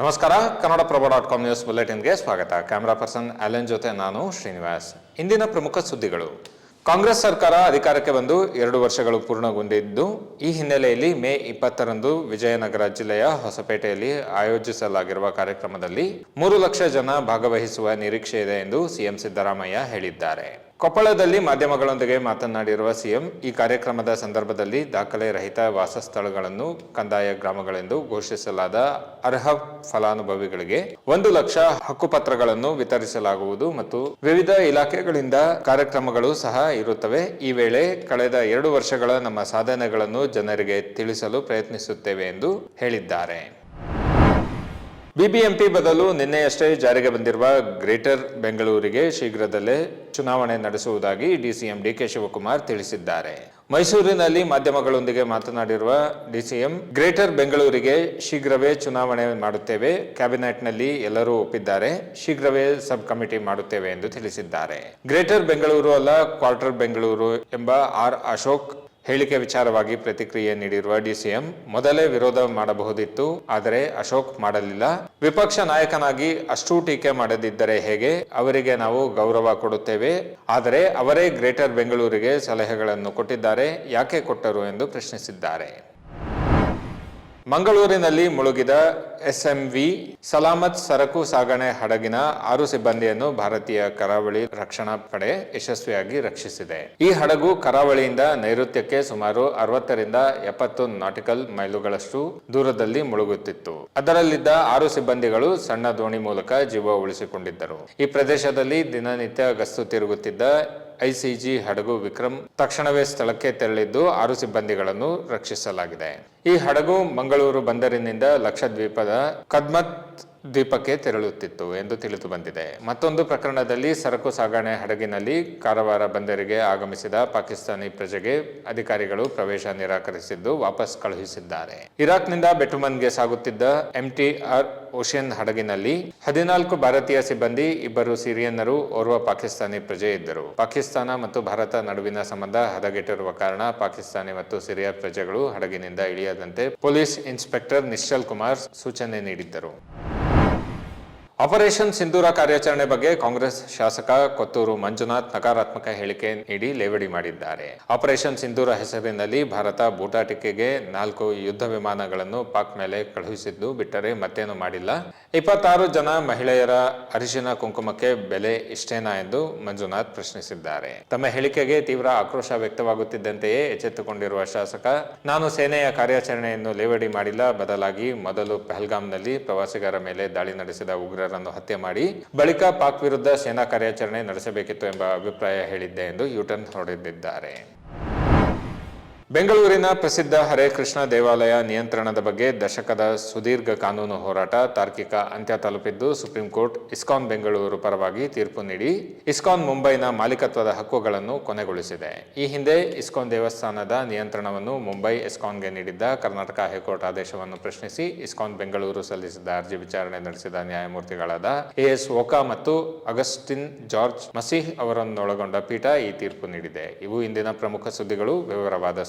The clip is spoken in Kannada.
ನಮಸ್ಕಾರ. Kannada Prabha dot com news ಬುಲೆಟಿನ್ಗೆ ಸ್ವಾಗತ. ಕ್ಯಾಮರಾ ಪರ್ಸನ್ ಅಲೆನ್ ಜೊತೆ ನಾನು ಶ್ರೀನಿವಾಸ್. ಇಂದಿನ ಪ್ರಮುಖ ಸುದ್ದಿಗಳು. ಕಾಂಗ್ರೆಸ್ ಸರ್ಕಾರ ಅಧಿಕಾರಕ್ಕೆ ಬಂದು ಎರಡು ವರ್ಷಗಳು ಪೂರ್ಣಗೊಂಡಿದ್ದು, ಈ ಹಿನ್ನೆಲೆಯಲ್ಲಿ ಮೇ ಇಪ್ಪತ್ತರಂದು ವಿಜಯನಗರ ಜಿಲ್ಲೆಯ ಹೊಸಪೇಟೆಯಲ್ಲಿ ಆಯೋಜಿಸಲಾಗಿರುವ ಕಾರ್ಯಕ್ರಮದಲ್ಲಿ ಮೂರು ಲಕ್ಷ ಜನ ಭಾಗವಹಿಸುವ ನಿರೀಕ್ಷೆ ಇದೆ ಎಂದು ಸಿಎಂ ಸಿದ್ದರಾಮಯ್ಯ ಹೇಳಿದ್ದಾರೆ. ಕೊಪ್ಪಳದಲ್ಲಿ ಮಾಧ್ಯಮಗಳೊಂದಿಗೆ ಮಾತನಾಡಿರುವ ಸಿಎಂ, ಈ ಕಾರ್ಯಕ್ರಮದ ಸಂದರ್ಭದಲ್ಲಿ ದಾಖಲೆ ರಹಿತ ವಾಸಸ್ಥಳಗಳನ್ನು ಕಂದಾಯ ಗ್ರಾಮಗಳೆಂದು ಘೋಷಿಸಲಾದ ಅರ್ಹ ಫಲಾನುಭವಿಗಳಿಗೆ ಒಂದು ಲಕ್ಷ ಹಕ್ಕುಪತ್ರಗಳನ್ನು ವಿತರಿಸಲಾಗುವುದು ಮತ್ತು ವಿವಿಧ ಇಲಾಖೆಗಳಿಂದ ಕಾರ್ಯಕ್ರಮಗಳು ಸಹ ಇರುತ್ತವೆ. ಈ ವೇಳೆ ಕಳೆದ ಎರಡು ವರ್ಷಗಳ ನಮ್ಮ ಸಾಧನೆಗಳನ್ನು ಜನರಿಗೆ ತಿಳಿಸಲು ಪ್ರಯತ್ನಿಸುತ್ತೇವೆ ಎಂದು ಹೇಳಿದ್ದಾರೆ. ಬಿಬಿಎಂಪಿ ಬದಲು ನಿನ್ನೆಯಷ್ಟೇ ಜಾರಿಗೆ ಬಂದಿರುವ ಗ್ರೇಟರ್ ಬೆಂಗಳೂರಿಗೆ ಶೀಘ್ರದಲ್ಲೇ ಚುನಾವಣೆ ನಡೆಸುವುದಾಗಿ ಡಿಸಿಎಂ ಡಿಕೆ ಶಿವಕುಮಾರ್ ತಿಳಿಸಿದ್ದಾರೆ. ಮೈಸೂರಿನಲ್ಲಿ ಮಾಧ್ಯಮಗಳೊಂದಿಗೆ ಮಾತನಾಡಿರುವ ಡಿಸಿಎಂ, ಗ್ರೇಟರ್ ಬೆಂಗಳೂರಿಗೆ ಶೀಘ್ರವೇ ಚುನಾವಣೆ ಮಾಡುತ್ತೇವೆ, ಕ್ಯಾಬಿನೆಟ್ನಲ್ಲಿ ಎಲ್ಲರೂ ಒಪ್ಪಿದ್ದಾರೆ, ಶೀಘ್ರವೇ ಸಬ್ ಕಮಿಟಿ ಮಾಡುತ್ತೇವೆ ಎಂದು ತಿಳಿಸಿದ್ದಾರೆ. ಗ್ರೇಟರ್ ಬೆಂಗಳೂರು ಅಲ್ಲ, ಕ್ವಾರ್ಟರ್ ಬೆಂಗಳೂರು ಎಂಬ ಆರ್ ಅಶೋಕ್ ಹೇಳಿಕೆ ವಿಚಾರವಾಗಿ ಪ್ರತಿಕ್ರಿಯೆ ನೀಡಿರುವ ಡಿಸಿಎಂ, ಮೊದಲೇ ವಿರೋಧ ಮಾಡಬಹುದಿತ್ತು, ಆದರೆ ಅಶೋಕ್ ಮಾಡಲಿಲ್ಲ. ವಿಪಕ್ಷ ನಾಯಕನಾಗಿ ಅಷ್ಟು ಟೀಕೆ ಮಾಡದಿದ್ದರೆ ಹೇಗೆ? ಅವರಿಗೆ ನಾವು ಗೌರವ ಕೊಡುತ್ತೇವೆ. ಆದರೆ ಅವರೇ ಗ್ರೇಟರ್ ಬೆಂಗಳೂರಿಗೆ ಸಲಹೆಗಳನ್ನು ಕೊಟ್ಟಿದ್ದಾರೆ. ಯಾಕೆ ಕೊಟ್ಟರು ಎಂದು ಪ್ರಶ್ನಿಸಿದ್ದಾರೆ. ಮಂಗಳೂರಿನಲ್ಲಿ ಮುಳುಗಿದ ಎಸ್ಎಂವಿ ಸಲಾಮತ್ ಸರಕು ಸಾಗಣೆ ಹಡಗಿನ ಆರು ಸಿಬ್ಬಂದಿಯನ್ನು ಭಾರತೀಯ ಕರಾವಳಿ ರಕ್ಷಣಾ ಪಡೆ ಯಶಸ್ವಿಯಾಗಿ ರಕ್ಷಿಸಿದೆ. ಈ ಹಡಗು ಕರಾವಳಿಯಿಂದ ನೈಋತ್ಯಕ್ಕೆ ಸುಮಾರು ಅರವತ್ತರಿಂದ ಎಪ್ಪತ್ತು ನಾಟಿಕಲ್ ಮೈಲುಗಳಷ್ಟು ದೂರದಲ್ಲಿ ಮುಳುಗುತ್ತಿತ್ತು. ಅದರಲ್ಲಿದ್ದ ಆರು ಸಿಬ್ಬಂದಿಗಳು ಸಣ್ಣ ದೋಣಿ ಮೂಲಕ ಜೀವ ಉಳಿಸಿಕೊಂಡಿದ್ದರು. ಈ ಪ್ರದೇಶದಲ್ಲಿ ದಿನನಿತ್ಯ ಗಸ್ತು ತಿರುಗುತ್ತಿದ್ದ ಐಸಿಜಿ ಹಡಗು ವಿಕ್ರಮ್ ತಕ್ಷಣವೇ ಸ್ಥಳಕ್ಕೆ ತೆರಳಿದ್ದು ಆರು ಸಿಬ್ಬಂದಿಗಳನ್ನು ರಕ್ಷಿಸಲಾಗಿದೆ. ಈ ಹಡಗು ಮಂಗಳೂರು ಬಂದರಿನಿಂದ ಲಕ್ಷದ್ವೀಪದ ಕದ್ಮತ್ ದ್ವೀಪಕ್ಕೆ ತೆರಳುತ್ತಿತ್ತು ಎಂದು ತಿಳಿದು ಬಂದಿದೆ. ಮತ್ತೊಂದು ಪ್ರಕರಣದಲ್ಲಿ ಸರಕು ಸಾಗಣೆ ಹಡಗಿನಲ್ಲಿ ಕಾರವಾರ ಬಂದರಿಗೆ ಆಗಮಿಸಿದ ಪಾಕಿಸ್ತಾನಿ ಪ್ರಜೆಗೆ ಅಧಿಕಾರಿಗಳು ಪ್ರವೇಶ ನಿರಾಕರಿಸಿದ್ದು ವಾಪಸ್ ಕಳುಹಿಸಿದ್ದಾರೆ. ಇರಾಕ್ನಿಂದ ಬೆಟುಮನ್ಗೆ ಸಾಗುತ್ತಿದ್ದ ಎಂಟಿಆರ್ ಓಷಿಯನ್ ಹಡಗಿನಲ್ಲಿ ಹದಿನಾಲ್ಕು ಭಾರತೀಯ ಸಿಬ್ಬಂದಿ, ಇಬ್ಬರು ಸಿರಿಯನ್ನರು, ಓರ್ವ ಪಾಕಿಸ್ತಾನಿ ಪ್ರಜೆ ಇದ್ದರು. ಪಾಕಿಸ್ತಾನ ಮತ್ತು ಭಾರತ ನಡುವಿನ ಸಂಬಂಧ ಹದಗೆಟ್ಟಿರುವ ಕಾರಣ ಪಾಕಿಸ್ತಾನಿ ಮತ್ತು ಸಿರಿಯ ಪ್ರಜೆಗಳು ಹಡಗಿನಿಂದ ಇಳಿಯದಂತೆ ಪೊಲೀಸ್ ಇನ್ಸ್ಪೆಕ್ಟರ್ ನಿಶ್ಚಲ್ ಕುಮಾರ್ ಸೂಚನೆ ನೀಡಿದ್ದರು. ಆಪರೇಷನ್ ಸಿಂಧೂರ ಕಾರ್ಯಾಚರಣೆ ಬಗ್ಗೆ ಕಾಂಗ್ರೆಸ್ ಶಾಸಕ ಕೊತ್ತೂರು ಮಂಜುನಾಥ್ ನಕಾರಾತ್ಮಕ ಹೇಳಿಕೆ ನೀಡಿ ಲೇವಡಿ ಮಾಡಿದ್ದಾರೆ. ಆಪರೇಷನ್ ಸಿಂಧೂರ ಹೆಸರಿನಲ್ಲಿ ಭಾರತ ಬೂಟಾಟಿಕೆಗೆ ನಾಲ್ಕು ಯುದ್ಧ ವಿಮಾನಗಳನ್ನು ಪಾಕ್ ಮೇಲೆ ಕಳುಹಿಸಿದ್ದು ಬಿಟ್ಟರೆ ಮತ್ತೇನು ಮಾಡಿಲ್ಲ. ಇಪ್ಪತ್ತಾರು ಜನ ಮಹಿಳೆಯರ ಅರಿಶಿನ ಕುಂಕುಮಕ್ಕೆ ಬೆಲೆ ಇಷ್ಟೇನಾ ಎಂದು ಮಂಜುನಾಥ್ ಪ್ರಶ್ನಿಸಿದ್ದಾರೆ. ತಮ್ಮ ಹೇಳಿಕೆಗೆ ತೀವ್ರ ಆಕ್ರೋಶ ವ್ಯಕ್ತವಾಗುತ್ತಿದ್ದಂತೆಯೇ ಎಚ್ಚೆತ್ತುಕೊಂಡಿರುವ ಶಾಸಕ, ನಾನು ಸೇನೆಯ ಕಾರ್ಯಾಚರಣೆಯನ್ನು ಲೇವಡಿ ಮಾಡಿಲ್ಲ, ಬದಲಾಗಿ ಮೊದಲು ಪಹಲ್ಗಾಮ್ನಲ್ಲಿ ಪ್ರವಾಸಿಗರ ಮೇಲೆ ದಾಳಿ ನಡೆಸಿದ ಉಗ್ರರನ್ನು ಹತ್ಯೆ ಮಾಡಿ ಬಳಿಕ ಪಾಕ್ ವಿರುದ್ಧ ಸೇನಾ ಕಾರ್ಯಾಚರಣೆ ನಡೆಸಬೇಕಿತ್ತು ಎಂಬ ಅಭಿಪ್ರಾಯ ಹೇಳಿದ್ದೆ ಎಂದು ಯೂಟರ್ನ್ ಹೊಡೆದಿದ್ದಾರೆ ಬೆಂಗಳೂರಿನ ಪ್ರಸಿದ್ಧ ಹರೇ ಕೃಷ್ಣ ದೇವಾಲಯ ನಿಯಂತ್ರಣದ ಬಗ್ಗೆ ದಶಕದ ಸುದೀರ್ಘ ಕಾನೂನು ಹೋರಾಟ ತಾರ್ಕಿಕ ಅಂತ್ಯ ತಲುಪಿದ್ದು ಸುಪ್ರೀಂ ಕೋರ್ಟ್ ಇಸ್ಕಾನ್ ಬೆಂಗಳೂರು ಪರವಾಗಿ ತೀರ್ಪು ನೀಡಿ ಇಸ್ಕಾನ್ ಮುಂಬೈನ ಮಾಲೀಕತ್ವದ ಹಕ್ಕುಗಳನ್ನು ಕೊನೆಗೊಳಿಸಿದೆ. ಈ ಹಿಂದೆ ಇಸ್ಕಾನ್ ದೇವಸ್ಥಾನದ ನಿಯಂತ್ರಣವನ್ನು ಮುಂಬೈ ಇಸ್ಕಾನ್ಗೆ ನೀಡಿದ್ದ ಕರ್ನಾಟಕ ಹೈಕೋರ್ಟ್ ಆದೇಶವನ್ನು ಪ್ರಶ್ನಿಸಿ ಇಸ್ಕಾನ್ ಬೆಂಗಳೂರು ಸಲ್ಲಿಸಿದ್ದ ಅರ್ಜಿ ವಿಚಾರಣೆ ನಡೆಸಿದ ನ್ಯಾಯಮೂರ್ತಿಗಳಾದ ಎಎಸ್ ಓಕಾ ಮತ್ತು ಅಗಸ್ಟಿನ್ ಜಾರ್ಜ್ ಮಸೀಹ್ ಅವರನ್ನೊಳಗೊಂಡ ಪೀಠ ಈ ತೀರ್ಪು ನೀಡಿದೆ. ಇವು ಇಂದಿನ ಪ್ರಮುಖ ಸುದ್ದಿಗಳು. ವಿವರವಾದ